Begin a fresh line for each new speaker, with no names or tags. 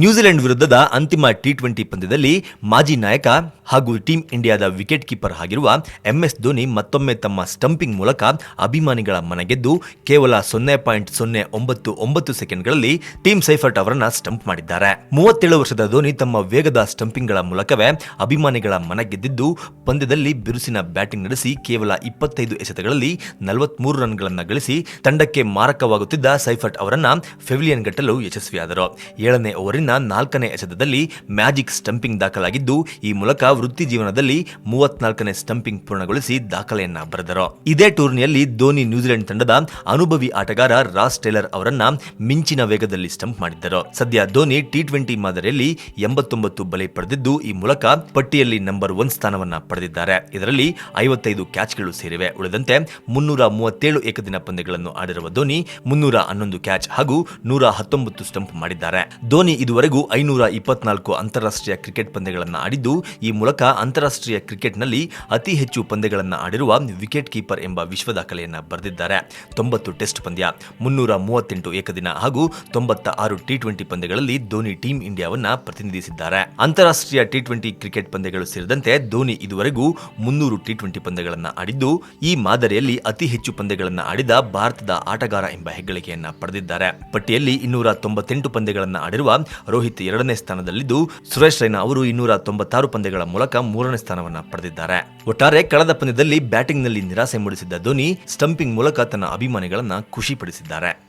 New Zealand ವಿರುದ್ಧದ ಅಂತಿಮ T twenty ಪಂದ್ಯದಲ್ಲಿ ಮಾಜಿ ನಾಯಕ ಹಾಗೂ ಟೀಂ ಇಂಡಿಯಾದ ವಿಕೆಟ್ ಕೀಪರ್ ಆಗಿರುವ ಎಂಎಸ್ ಧೋನಿ ಮತ್ತೊಮ್ಮೆ ತಮ್ಮ ಸ್ಟಂಪಿಂಗ್ ಮೂಲಕ ಅಭಿಮಾನಿಗಳ ಮನಗೆದ್ದು ಕೇವಲ ಸೊನ್ನೆ ಪಾಯಿಂಟ್ ಸೊನ್ನೆ ಒಂಬತ್ತು ಒಂಬತ್ತು ಸೆಕೆಂಡ್ಗಳಲ್ಲಿ ಟೀಮ್ ಸೈಫರ್ಟ್ ಅವರನ್ನ ಸ್ಟಂಪ್ ಮಾಡಿದ್ದಾರೆ. ಮೂವತ್ತೇಳು ವರ್ಷದ ಧೋನಿ ತಮ್ಮ ವೇಗದ ಸ್ಟಂಪಿಂಗ್ಗಳ ಮೂಲಕವೇ ಅಭಿಮಾನಿಗಳ ಮನ ಗೆದ್ದಿದ್ದು ಪಂದ್ಯದಲ್ಲಿ ಬಿರುಸಿನ ಬ್ಯಾಟಿಂಗ್ ನಡೆಸಿ ಕೇವಲ ಇಪ್ಪತ್ತೈದು ಎಸೆತಗಳಲ್ಲಿ ನಲವತ್ಮೂರು ರನ್ಗಳನ್ನು ಗಳಿಸಿ ತಂಡಕ್ಕೆ ಮಾರಕವಾಗುತ್ತಿದ್ದ ಸೈಫರ್ಟ್ ಅವರನ್ನ ಫೆವಿಲಿಯನ್ ಗಟ್ಟಲು ಯಶಸ್ವಿಯಾದರು. ಏಳನೇ ಓವರಿನ ನಾಲ್ಕನೇ ಎಸೆತದಲ್ಲಿ ಮ್ಯಾಜಿಕ್ ಸ್ಟಂಪಿಂಗ್ ದಾಖಲಾಗಿದ್ದು, ಈ ಮೂಲಕ ವೃತ್ತಿ ಜೀವನದಲ್ಲಿ ಮೂವತ್ನಾಲ್ಕನೇ ಸ್ಟಂಪಿಂಗ್ ಪೂರ್ಣಗೊಳಿಸಿ ದಾಖಲೆಯನ್ನ ಬರೆದರು. ಇದೇ ಟೂರ್ನಿಯಲ್ಲಿ ಧೋನಿ ನ್ಯೂಜಿಲೆಂಡ್ ತಂಡದ ಅನುಭವಿ ಆಟಗಾರ ರಾಸ್ ಟೇಲರ್ ಅವರನ್ನ ಮಿಂಚಿನ ವೇಗದಲ್ಲಿ ಸ್ಟಂಪ್ ಮಾಡಿದ್ದರು. ಸದ್ಯ ಧೋನಿ ಟಿ ಟ್ವೆಂಟಿ ಮಾದರಿಯಲ್ಲಿ ಎಂಬತ್ತೊಂಬತ್ತು ಬಲೆ ಪಡೆದಿದ್ದು, ಈ ಮೂಲಕ ಪಟ್ಟಿಯಲ್ಲಿ ನಂಬರ್ ಒನ್ ಸ್ಥಾನವನ್ನ ಪಡೆದಿದ್ದಾರೆ. ಇದರಲ್ಲಿ ಐವತ್ತೈದು ಕ್ಯಾಚ್ಗಳು ಸೇರಿವೆ. ಉಳಿದಂತೆ ಮುನ್ನೂರ ಮೂವತ್ತೇಳು ಏಕದಿನ ಪಂದ್ಯಗಳನ್ನು ಆಡಿರುವ ಧೋನಿ ಮುನ್ನೂರ ಹನ್ನೊಂದು ಕ್ಯಾಚ್ ಹಾಗೂ ನೂರ ಹತ್ತೊಂಬತ್ತು ಸ್ಟಂಪ್ ಮಾಡಿದ್ದಾರೆ. ಧೋನಿ ಇದುವರೆಗೂ ಐನೂರ ಇಪ್ಪತ್ನಾಲ್ಕು ಅಂತಾರಾಷ್ಟ್ರೀಯ ಕ್ರಿಕೆಟ್ ಪಂದ್ಯಗಳನ್ನು ಆಡಿದ್ದು, ಈ ಮೂಲಕ ಅಂತಾರಾಷ್ಟ್ರೀಯ ಕ್ರಿಕೆಟ್ನಲ್ಲಿ ಅತಿ ಹೆಚ್ಚು ಪಂದ್ಯಗಳನ್ನು ಆಡಿರುವ ವಿಕೆಟ್ ಕೀಪರ್ ಎಂಬ ವಿಶ್ವ ದಾಖಲೆಯನ್ನು ಬರೆದಿದ್ದಾರೆ. ತೊಂಬತ್ತು ಟೆಸ್ಟ್ ಪಂದ್ಯ, ಮುನ್ನೂರ ಮೂವತ್ತೆಂಟು ಏಕದಿನ ಹಾಗೂ ತೊಂಬತ್ತ ಆರು ಟಿ ಟ್ವೆಂಟಿ ಪಂದ್ಯಗಳಲ್ಲಿ ಧೋನಿ ಟೀಂ ಇಂಡಿಯಾವನ್ನು ಪ್ರತಿನಿಧಿಸಿದ್ದಾರೆ. ಅಂತಾರಾಷ್ಟ್ರೀಯ ಟಿ ಟ್ವೆಂಟಿ ಕ್ರಿಕೆಟ್ ಪಂದ್ಯಗಳು ಸೇರಿದಂತೆ ಧೋನಿ ಇದುವರೆಗೂ ಮುನ್ನೂರು ಟಿ ಟ್ವೆಂಟಿ ಪಂದ್ಯಗಳನ್ನು ಆಡಿದ್ದು, ಈ ಮಾದರಿಯಲ್ಲಿ ಅತಿ ಹೆಚ್ಚು ಪಂದ್ಯಗಳನ್ನು ಆಡಿದ ಭಾರತದ ಆಟಗಾರ ಎಂಬ ಹೆಗ್ಗಳಿಕೆಯನ್ನು ಪಡೆದಿದ್ದಾರೆ. ಪಟ್ಟಿಯಲ್ಲಿ ಇನ್ನೂರ ತೊಂಬತ್ತೆಂಟು ಪಂದ್ಯಗಳನ್ನು ಆಡಿರುವ ರೋಹಿತ್ ಎರಡನೇ ಸ್ಥಾನದಲ್ಲಿದ್ದು, ಸುರೇಶ್ ರೈನಾ ಅವರು ಇನ್ನೂರ ತೊಂಬತ್ತಾರು ಪಂದ್ಯಗಳ ಮೂಲಕ ಮೂರನೇ ಸ್ಥಾನವನ್ನು ಪಡೆದಿದ್ದಾರೆ. ಒಟ್ಟಾರೆ ಕಳೆದ ಪಂದ್ಯದಲ್ಲಿ ಬ್ಯಾಟಿಂಗ್ನಲ್ಲಿ ನಿರಾಸೆ ಮೂಡಿಸಿದ್ದ ಧೋನಿ, ಸ್ಟಂಪಿಂಗ್ ಮೂಲಕ ತನ್ನ ಅಭಿಮಾನಿಗಳನ್ನು ಖುಷಿಪಡಿಸಿದ್ದಾರೆ